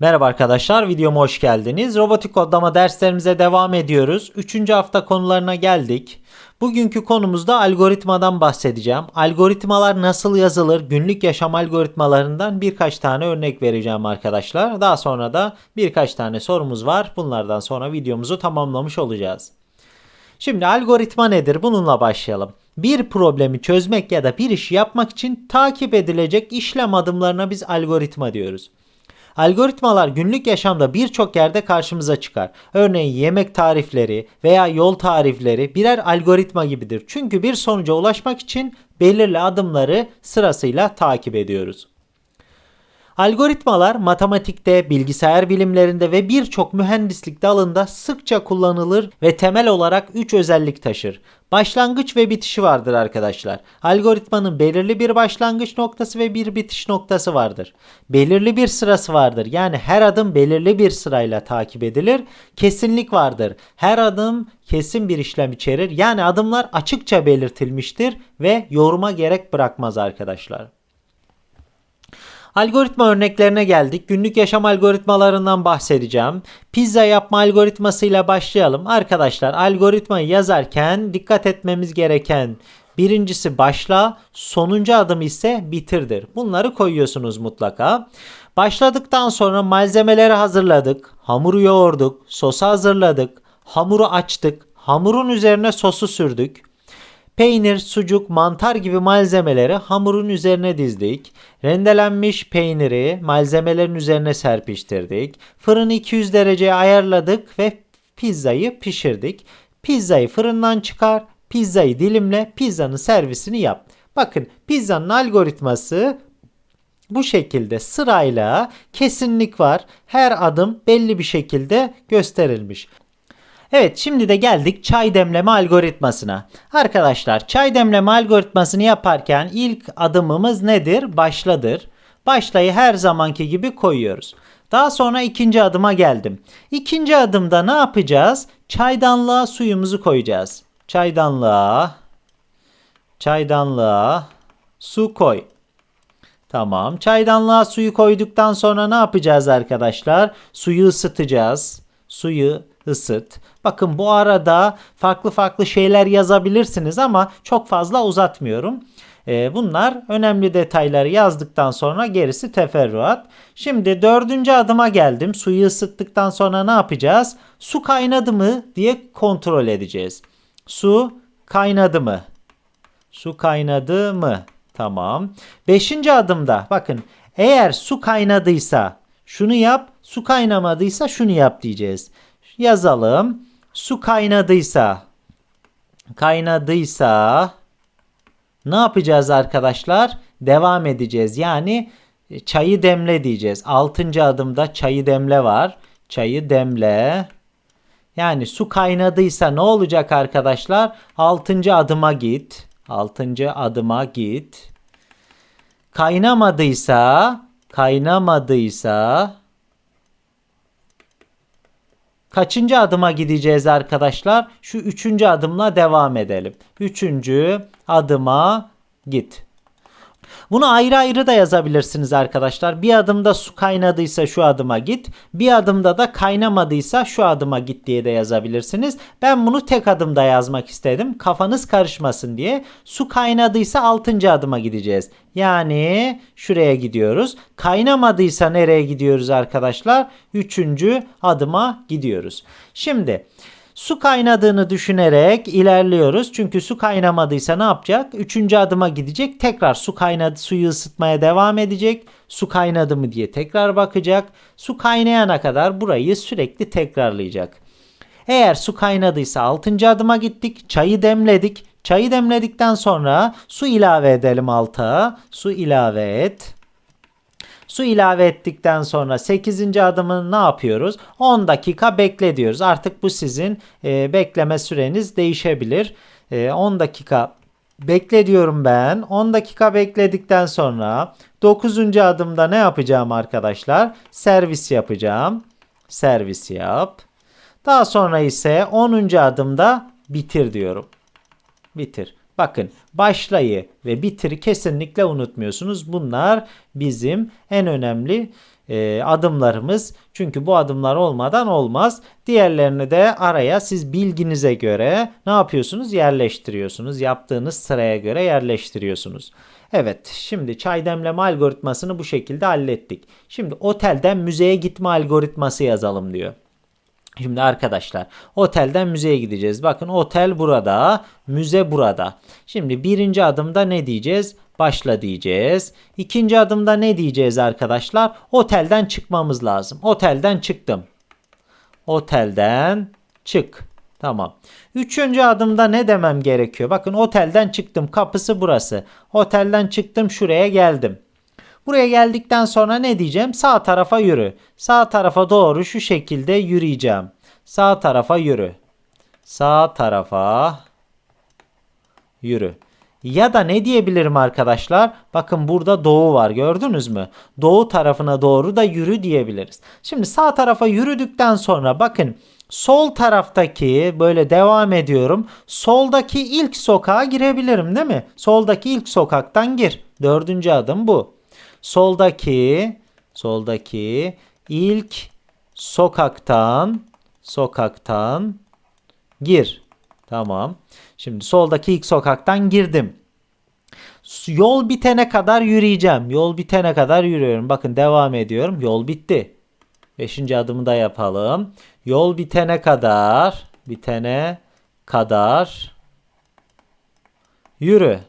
Merhaba arkadaşlar, videoma hoş geldiniz. Robotik kodlama derslerimize devam ediyoruz. Üçüncü hafta konularına geldik. Bugünkü konumuzda algoritmadan bahsedeceğim. Algoritmalar nasıl yazılır? Günlük yaşam algoritmalarından birkaç tane örnek vereceğim arkadaşlar. Daha sonra da birkaç tane sorumuz var. Bunlardan sonra videomuzu tamamlamış olacağız. Şimdi algoritma nedir? Bununla başlayalım. Bir problemi çözmek ya da bir işi yapmak için takip edilecek işlem adımlarına biz algoritma diyoruz. Algoritmalar günlük yaşamda birçok yerde karşımıza çıkar. Örneğin yemek tarifleri veya yol tarifleri birer algoritma gibidir. Çünkü bir sonuca ulaşmak için belirli adımları sırasıyla takip ediyoruz. Algoritmalar matematikte, bilgisayar bilimlerinde ve birçok mühendislik dalında sıkça kullanılır ve temel olarak 3 özellik taşır. Başlangıç ve bitişi vardır arkadaşlar. Algoritmanın belirli bir başlangıç noktası ve bir bitiş noktası vardır. Belirli bir sırası vardır. Yani her adım belirli bir sırayla takip edilir. Kesinlik vardır. Her adım kesin bir işlem içerir. Yani adımlar açıkça belirtilmiştir ve yoruma gerek bırakmaz arkadaşlar. Algoritma örneklerine geldik. Günlük yaşam algoritmalarından bahsedeceğim. Pizza yapma algoritmasıyla başlayalım. Arkadaşlar algoritmayı yazarken dikkat etmemiz gereken birincisi başla, sonuncu adım ise bitirdir. Bunları koyuyorsunuz mutlaka. Başladıktan sonra malzemeleri hazırladık, hamuru yoğurduk, sosu hazırladık, hamuru açtık, hamurun üzerine sosu sürdük. Peynir, sucuk, mantar gibi malzemeleri hamurun üzerine dizdik. Rendelenmiş peyniri malzemelerin üzerine serpiştirdik. Fırını 200 dereceye ayarladık ve pizzayı pişirdik. Pizzayı fırından çıkar, pizzayı dilimle, pizzanın servisini yap. Bakın pizzanın algoritması bu şekilde sırayla kesinlik var. Her adım belli bir şekilde gösterilmiş. Evet şimdi de geldik çay demleme algoritmasına. Arkadaşlar çay demleme algoritmasını yaparken ilk adımımız nedir? Başladır. Başlayı her zamanki gibi koyuyoruz. Daha sonra ikinci adıma geldim. İkinci adımda ne yapacağız? Çaydanlığa suyumuzu koyacağız. Çaydanlığa çaydanlığa su koy. Tamam. Çaydanlığa suyu koyduktan sonra ne yapacağız arkadaşlar? Suyu ısıtacağız. Suyu ısıt. Bakın bu arada farklı farklı şeyler yazabilirsiniz ama çok fazla uzatmıyorum. Ee, bunlar önemli detayları yazdıktan sonra gerisi teferruat. Şimdi dördüncü adıma geldim. Suyu ısıttıktan sonra ne yapacağız? Su kaynadı mı diye kontrol edeceğiz. Su kaynadı mı? Su kaynadı mı? Tamam. Beşinci adımda bakın eğer su kaynadıysa şunu yap, su kaynamadıysa şunu yap diyeceğiz. Yazalım. Su kaynadıysa kaynadıysa ne yapacağız arkadaşlar? Devam edeceğiz. Yani e, çayı demle diyeceğiz. Altıncı adımda çayı demle var. Çayı demle. Yani su kaynadıysa ne olacak arkadaşlar? Altıncı adıma git. Altıncı adıma git. Kaynamadıysa, kaynamadıysa kaçıncı adıma gideceğiz arkadaşlar? Şu üçüncü adımla devam edelim. Üçüncü adıma git. Bunu ayrı ayrı da yazabilirsiniz arkadaşlar. Bir adımda su kaynadıysa şu adıma git. Bir adımda da kaynamadıysa şu adıma git diye de yazabilirsiniz. Ben bunu tek adımda yazmak istedim. Kafanız karışmasın diye. Su kaynadıysa 6. adıma gideceğiz. Yani şuraya gidiyoruz. Kaynamadıysa nereye gidiyoruz arkadaşlar? 3. adıma gidiyoruz. Şimdi Su kaynadığını düşünerek ilerliyoruz. Çünkü su kaynamadıysa ne yapacak? Üçüncü adıma gidecek. Tekrar su kaynadı, suyu ısıtmaya devam edecek. Su kaynadı mı diye tekrar bakacak. Su kaynayana kadar burayı sürekli tekrarlayacak. Eğer su kaynadıysa altıncı adıma gittik. Çayı demledik. Çayı demledikten sonra su ilave edelim alta. Su ilave et. Su ilave ettikten sonra 8. adımı ne yapıyoruz? 10 dakika bekle diyoruz. Artık bu sizin e, bekleme süreniz değişebilir. E, 10 dakika bekle diyorum ben. 10 dakika bekledikten sonra 9. adımda ne yapacağım arkadaşlar? Servis yapacağım. Servis yap. Daha sonra ise 10. adımda bitir diyorum. Bitir. Bakın başlayı ve bitiri kesinlikle unutmuyorsunuz. Bunlar bizim en önemli e, adımlarımız. Çünkü bu adımlar olmadan olmaz. Diğerlerini de araya siz bilginize göre ne yapıyorsunuz? Yerleştiriyorsunuz. Yaptığınız sıraya göre yerleştiriyorsunuz. Evet, şimdi çay demleme algoritmasını bu şekilde hallettik. Şimdi otelden müzeye gitme algoritması yazalım diyor. Şimdi arkadaşlar otelden müzeye gideceğiz. Bakın otel burada, müze burada. Şimdi birinci adımda ne diyeceğiz? Başla diyeceğiz. İkinci adımda ne diyeceğiz arkadaşlar? Otelden çıkmamız lazım. Otelden çıktım. Otelden çık. Tamam. Üçüncü adımda ne demem gerekiyor? Bakın otelden çıktım. Kapısı burası. Otelden çıktım şuraya geldim. Buraya geldikten sonra ne diyeceğim? Sağ tarafa yürü. Sağ tarafa doğru şu şekilde yürüyeceğim. Sağ tarafa yürü. Sağ tarafa yürü. Ya da ne diyebilirim arkadaşlar? Bakın burada doğu var gördünüz mü? Doğu tarafına doğru da yürü diyebiliriz. Şimdi sağ tarafa yürüdükten sonra bakın sol taraftaki böyle devam ediyorum. Soldaki ilk sokağa girebilirim değil mi? Soldaki ilk sokaktan gir. Dördüncü adım bu. Soldaki soldaki ilk sokaktan sokaktan gir. Tamam. Şimdi soldaki ilk sokaktan girdim. Yol bitene kadar yürüyeceğim. Yol bitene kadar yürüyorum. Bakın devam ediyorum. Yol bitti. Beşinci adımı da yapalım. Yol bitene kadar bitene kadar yürü.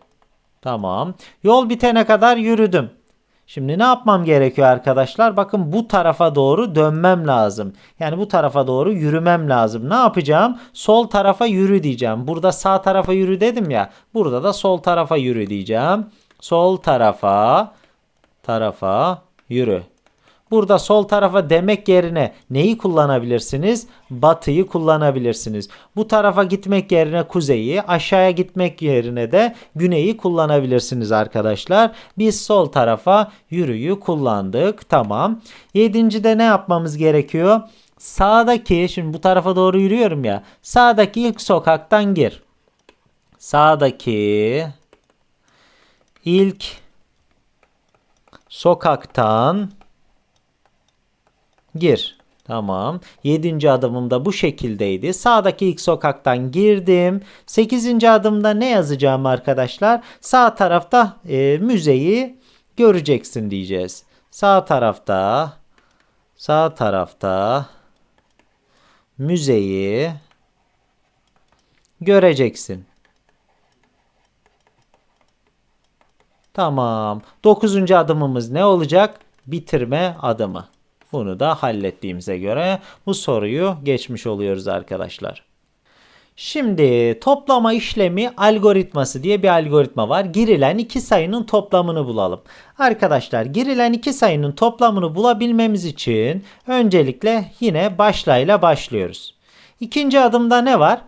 Tamam. Yol bitene kadar yürüdüm. Şimdi ne yapmam gerekiyor arkadaşlar? Bakın bu tarafa doğru dönmem lazım. Yani bu tarafa doğru yürümem lazım. Ne yapacağım? Sol tarafa yürü diyeceğim. Burada sağ tarafa yürü dedim ya. Burada da sol tarafa yürü diyeceğim. Sol tarafa tarafa yürü. Burada sol tarafa demek yerine neyi kullanabilirsiniz? Batıyı kullanabilirsiniz. Bu tarafa gitmek yerine kuzeyi, aşağıya gitmek yerine de güneyi kullanabilirsiniz arkadaşlar. Biz sol tarafa yürüyü kullandık. Tamam. Yedincide ne yapmamız gerekiyor? Sağdaki, şimdi bu tarafa doğru yürüyorum ya. Sağdaki ilk sokaktan gir. Sağdaki ilk sokaktan Gir. Tamam. Yedinci adımım da bu şekildeydi. Sağdaki ilk sokaktan girdim. Sekizinci adımda ne yazacağım arkadaşlar? Sağ tarafta e, müzeyi göreceksin diyeceğiz. Sağ tarafta sağ tarafta müzeyi göreceksin. Tamam. Dokuzuncu adımımız ne olacak? Bitirme adımı. Bunu da hallettiğimize göre bu soruyu geçmiş oluyoruz arkadaşlar. Şimdi toplama işlemi algoritması diye bir algoritma var. Girilen iki sayının toplamını bulalım. Arkadaşlar girilen iki sayının toplamını bulabilmemiz için öncelikle yine başlayla başlıyoruz. İkinci adımda ne var?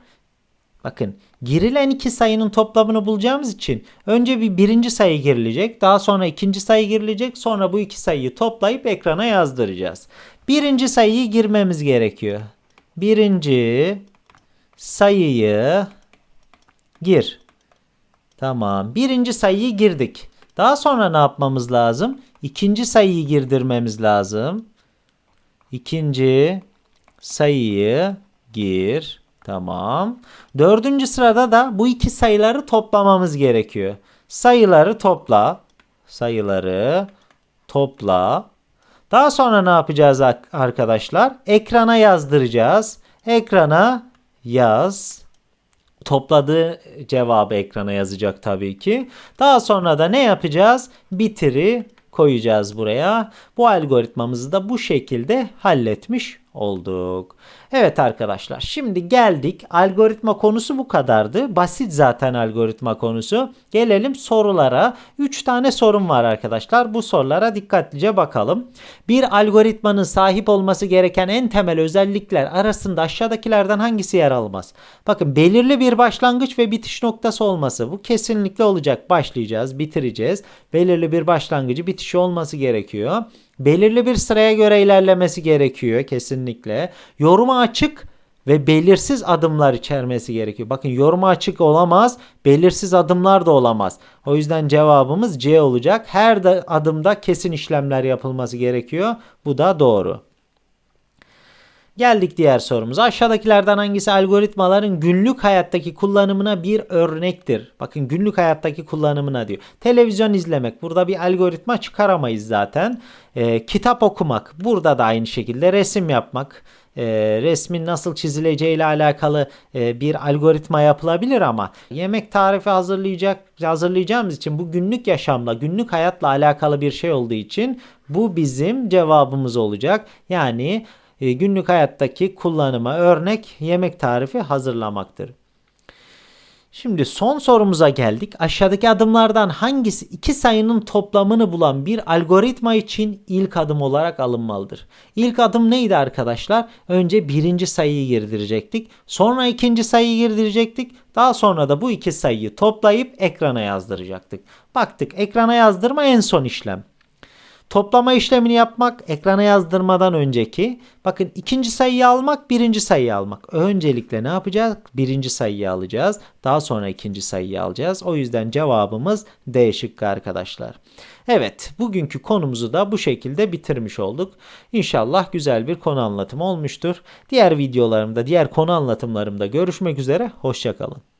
Bakın girilen iki sayının toplamını bulacağımız için önce bir birinci sayı girilecek. Daha sonra ikinci sayı girilecek. Sonra bu iki sayıyı toplayıp ekrana yazdıracağız. Birinci sayıyı girmemiz gerekiyor. Birinci sayıyı gir. Tamam. Birinci sayıyı girdik. Daha sonra ne yapmamız lazım? İkinci sayıyı girdirmemiz lazım. İkinci sayıyı gir. Tamam. Dördüncü sırada da bu iki sayıları toplamamız gerekiyor. Sayıları topla. Sayıları topla. Daha sonra ne yapacağız arkadaşlar? Ekrana yazdıracağız. Ekrana yaz. Topladığı cevabı ekrana yazacak tabii ki. Daha sonra da ne yapacağız? Bitiri koyacağız buraya. Bu algoritmamızı da bu şekilde halletmiş olduk. Evet arkadaşlar şimdi geldik. Algoritma konusu bu kadardı. Basit zaten algoritma konusu. Gelelim sorulara. 3 tane sorum var arkadaşlar. Bu sorulara dikkatlice bakalım. Bir algoritmanın sahip olması gereken en temel özellikler arasında aşağıdakilerden hangisi yer almaz? Bakın belirli bir başlangıç ve bitiş noktası olması. Bu kesinlikle olacak. Başlayacağız, bitireceğiz. Belirli bir başlangıcı, bitişi olması gerekiyor. Belirli bir sıraya göre ilerlemesi gerekiyor kesinlikle. Yoruma açık ve belirsiz adımlar içermesi gerekiyor. Bakın yoruma açık olamaz, belirsiz adımlar da olamaz. O yüzden cevabımız C olacak. Her adımda kesin işlemler yapılması gerekiyor. Bu da doğru. Geldik diğer sorumuza. Aşağıdakilerden hangisi algoritmaların günlük hayattaki kullanımına bir örnektir? Bakın günlük hayattaki kullanımına diyor. Televizyon izlemek. Burada bir algoritma çıkaramayız zaten. Ee, kitap okumak. Burada da aynı şekilde resim yapmak. Ee, resmin nasıl çizileceği ile alakalı e, bir algoritma yapılabilir ama yemek tarifi hazırlayacak hazırlayacağımız için bu günlük yaşamla, günlük hayatla alakalı bir şey olduğu için bu bizim cevabımız olacak. Yani e, günlük hayattaki kullanıma örnek yemek tarifi hazırlamaktır. Şimdi son sorumuza geldik. Aşağıdaki adımlardan hangisi iki sayının toplamını bulan bir algoritma için ilk adım olarak alınmalıdır? İlk adım neydi arkadaşlar? Önce birinci sayıyı girdirecektik. Sonra ikinci sayıyı girdirecektik. Daha sonra da bu iki sayıyı toplayıp ekrana yazdıracaktık. Baktık ekrana yazdırma en son işlem. Toplama işlemini yapmak ekrana yazdırmadan önceki. Bakın ikinci sayıyı almak birinci sayıyı almak. Öncelikle ne yapacağız? Birinci sayıyı alacağız. Daha sonra ikinci sayıyı alacağız. O yüzden cevabımız D şıkkı arkadaşlar. Evet bugünkü konumuzu da bu şekilde bitirmiş olduk. İnşallah güzel bir konu anlatımı olmuştur. Diğer videolarımda diğer konu anlatımlarımda görüşmek üzere. Hoşçakalın.